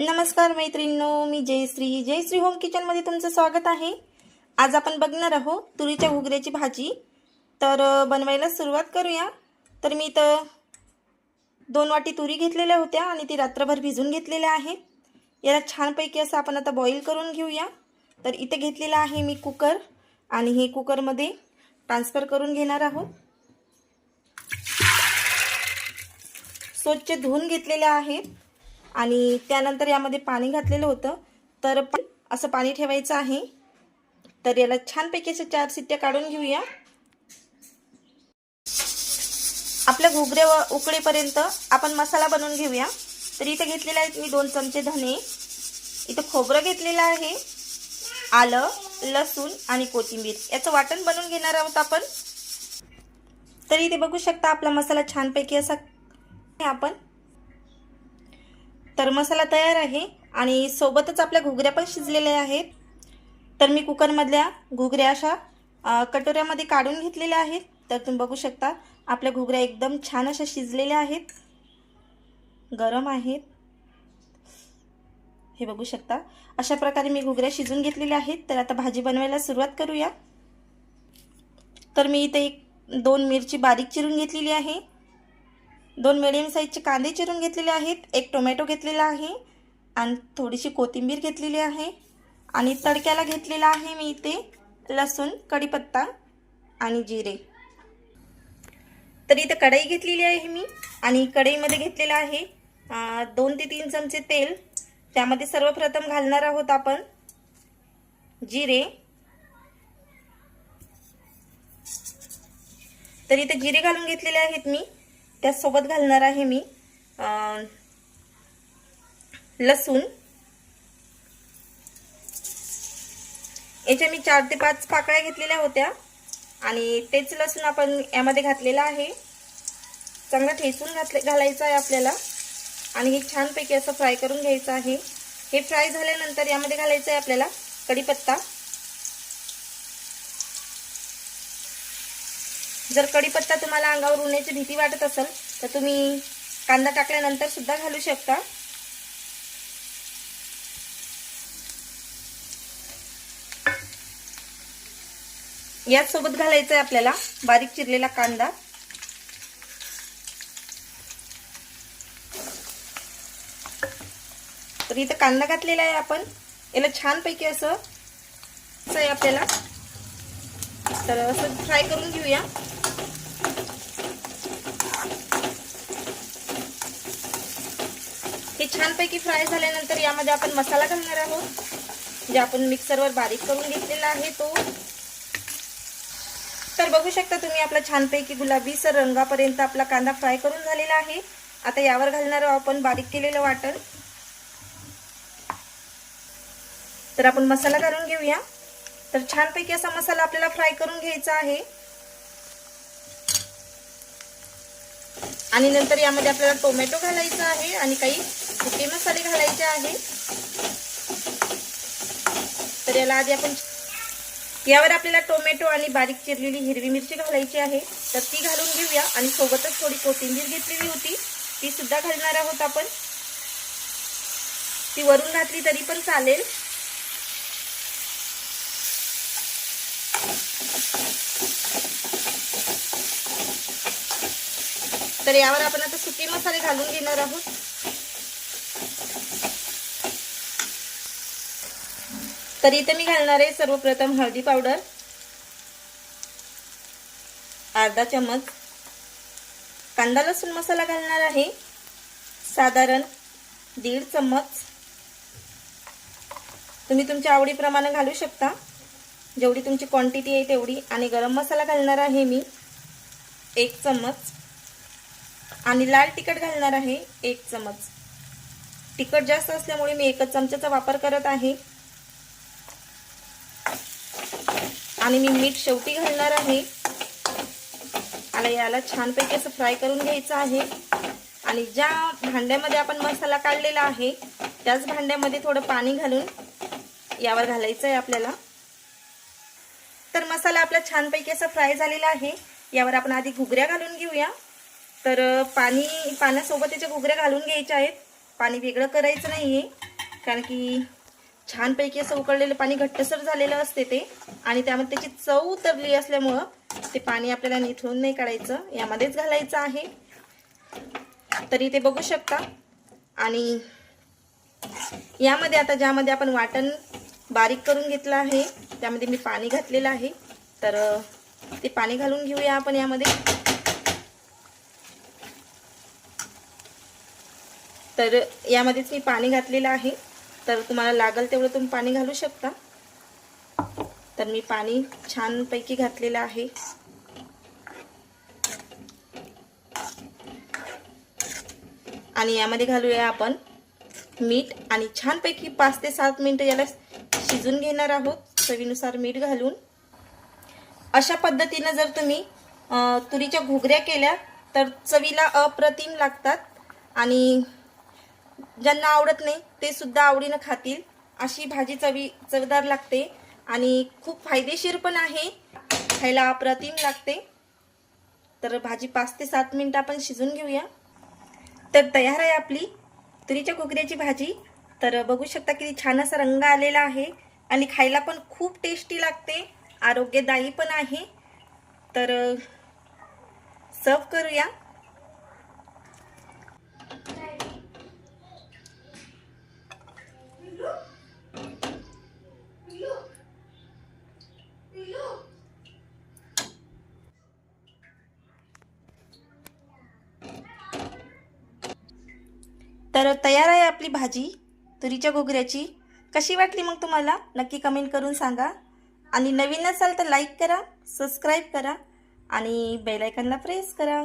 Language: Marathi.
नमस्कार मैत्रिणींनो मी जयश्री. जयश्री होम किचनमध्ये तुमचं स्वागत आहे. आज आपण बघणार आहोत तुरीच्या घुगऱ्याची भाजी. तर बनवायला सुरुवात करूया. तर मी इथं दोन वाटी तुरी घेतलेल्या होत्या आणि ती रात्रभर भिजून घेतलेल्या आहेत. याला छानपैकी असं आपण आता बॉईल करून घेऊया. तर इथे घेतलेला आहे मी कुकर आणि हे कुकरमध्ये ट्रान्सफर करून घेणार आहोत. स्वच्छ धुवून घेतलेल्या आहेत. आणि त्यानंतर यामध्ये पाणी घातलेलं होतं. तर असं पाणी ठेवायचं आहे. तर याला छानपैकी अशा चार सिट्ट्या काढून घेऊया. आपल्या घुगऱ्या व- उकळेपर्यंत आपण मसाला बनवून घेऊया. तर इथे घेतलेला आहेत मी दोन चमचे धने. इथं खोबरं घेतलेलं आहे. आलं लसूण आणि कोथिंबीर. याचं वाटण बनवून घेणार आहोत आपण. तर इथे बघू शकता आपला मसाला छानपैकी असा आपण. तर मसाला तयार आहे आणि सोबतच आपल्या घुगऱ्या पण शिजलेल्या आहेत. तर मी कुकरमधल्या घुगऱ्या अशा कटोऱ्यामध्ये काढून घेतलेल्या आहेत. तर तुम्ही बघू शकता आपल्या घुगऱ्या एकदम छान अशा शिजलेल्या आहेत. गरम आहेत. हे बघू शकता अशा प्रकारे मी घुगऱ्या शिजून घेतलेल्या आहेत. तर आता भाजी बनवायला सुरुवात करूया. तर मी इथे एक दोन मिरची बारीक चिरून घेतलेली आहे. दोन मिडियम साईजचे कांदे चिरून घेतलेले आहेत एक टोमॅटो घेतलेला आहे आणि थोडीशी कोथिंबीर घेतलेली आहे. आणि तडक्याला घेतलेला आहे मी इथे लसूण कढीपत्ता आणि जिरे. तर इथे कढई घेतलेली आहे मी आणि कढईमध्ये घेतलेलं आहे दोन ते तीन चमचे तेल. त्यामध्ये सर्वप्रथम घालणार आहोत आपण जिरे. तर इथे जिरे घालून घेतलेले आहेत मी. त्यासोबत घालणार आहे मी लसूण. याच्या मी चार ते पाच पाकळ्या घेतलेल्या होत्या आणि तेच लसूण आपण यामध्ये घातलेलं आहे. चांगलं ठेचून घातले घालायचं आहे आपल्याला. आणि हे छानपैकी असं फ्राय करून घ्यायचं आहे. हे फ्राय झाल्यानंतर यामध्ये घालायचं आहे आपल्याला कढीपत्ता. जर कढीपत्ता तुम्हाला अंगावर उन्हाची भीती वाटत असेल तर तुम्ही कांदा टाकल्यानंतर सुद्धा घालू शकता. याच सोबत घालायचं आहे आपल्याला बारीक चिरलेला कांदा. तर इथं कांदा घातलेला आहे आपण. याला छानपैकी असं असं आहे आपल्याला. तर असं फ्राय करून घेऊया. हे छानपैकी फ्राय झाल्यानंतर यामध्ये आपण मसाला घालणार आहोत जे आपण मिक्सरवर बारीक करून घेतलेला आहे तो. तर बघू शकता तुम्ही आपला छानपैकी गुलाबी सर रंगापर्यंत आपला कांदा फ्राय करून झालेला आहे. आता यावर घालणार आहोत आपण बारीक केलेलं वाटण. तर आपण मसाला घालून घेऊया. तर छानपैकी असा मसाला आपल्याला फ्राय करून घ्यायचा आहे. आणि नंतर यामध्ये आपल्याला टोमॅटो घालायचा आहे आणि काही सुके मसाले घालायचे आहे. तर याला आधी आपण यावर आपल्याला टोमॅटो आणि बारीक चिरलेली हिरवी मिरची घालायची आहे. तर ती घालून घेऊया आणि सोबतच थोडी कोथिंबीर घेतलेली होती. ती सुद्धा घालणार आहोत आपण. ती वरून घातली तरी पण चालेल. तर यावर आपण आता सुके मसाले घालून घेणार आहोत. तर इथे मी घालणार आहे सर्वप्रथम हळदी पावडर. अर्धा चमच. कांदा लसूण मसाला घालणार आहे. साधारण दीड चम्मच तुम्ही तुमच्या आवडीप्रमाणे घालू शकता. जेवढी तुमची क्वांटिटी आहे तेवढी. आणि गरम मसाला घालणार आहे मी एक चम्मच आणि लाल तिखट घालणार आहे एक चमच. तिखट जास्त असल्यामुळे मी एकच चमच्याचा वापर करत आहे. आणि मी मीठ शेवटी घालणार आहे. आणि याला छानपैकी असं फ्राय करून घ्यायचं आहे. आणि ज्या भांड्यामध्ये आपण मसाला काढलेला आहे त्याच भांड्यामध्ये थोडं पाणी घालून यावर घालायचं आहे आपल्याला. तर मसाला आपला छानपैकी असा फ्राय झालेला आहे. यावर आपण आधी घुगऱ्या घालून घेऊया. तर पाणी पाण्यासोबत त्याच्या घुगऱ्या घालून घ्यायच्या आहेत. पाणी वेगळं करायचं नाही आहे कारण की छानपैकी असं उकळलेलं पाणी घट्टसर झालेलं असते ते. आणि त्यामध्ये त्याची चव उतरली असल्यामुळं ते पाणी आपल्याला निथळून नाही काढायचं यामध्येच घालायचं आहे. तरी ते बघू शकता. आणि यामध्ये आता ज्यामध्ये आपण वाटण बारीक करून घेतलं आहे त्यामध्ये मी पाणी घातलेलं आहे. तर ते पाणी घालून घेऊया आपण यामध्ये. तर यामध्येच मी पाणी घातलेलं आहे. तर तुम्हाला लागेल तेवढं तुम्ही पाणी घालू शकता. तर मी पाणी छानपैकी घातलेलं आहे. आणि यामध्ये घालूया आपण मीठ आणि छानपैकी पाच ते सात मिनटं याला शिजून घेणार आहोत चवीनुसार मीठ घालून. अशा पद्धतीनं जर तुम्ही तुरीच्या घुगऱ्या केल्या तर चवीला अप्रतिम लागतात. आणि ज्यांना आवडत नाही ते सुद्धा आवडीनं खातील. अशी भाजी चवी चवदार लागते आणि खूप फायदेशीर पण आहे. खायला अप्रतिम लागते. तर भाजी पाच ते सात मिनटं आपण शिजून घेऊया. तर तयार आहे आपली तुरीच्या कोकऱ्याची भाजी. तर बघू शकता किती छान असा रंग आलेला आहे आणि खायला पण खूप टेस्टी लागते. आरोग्यदायी पण आहे. तर सर्व करूया. तर तयार आहे आपली भाजी? तुरीच्या घोगऱ्याची? कशी वाटली मग तुम्हाला? नक्की कमेंट करून सांगा. आणि नवीन असाल तर लाईक करा सबस्क्राईब करा आणि बेलायकनला प्रेस करा.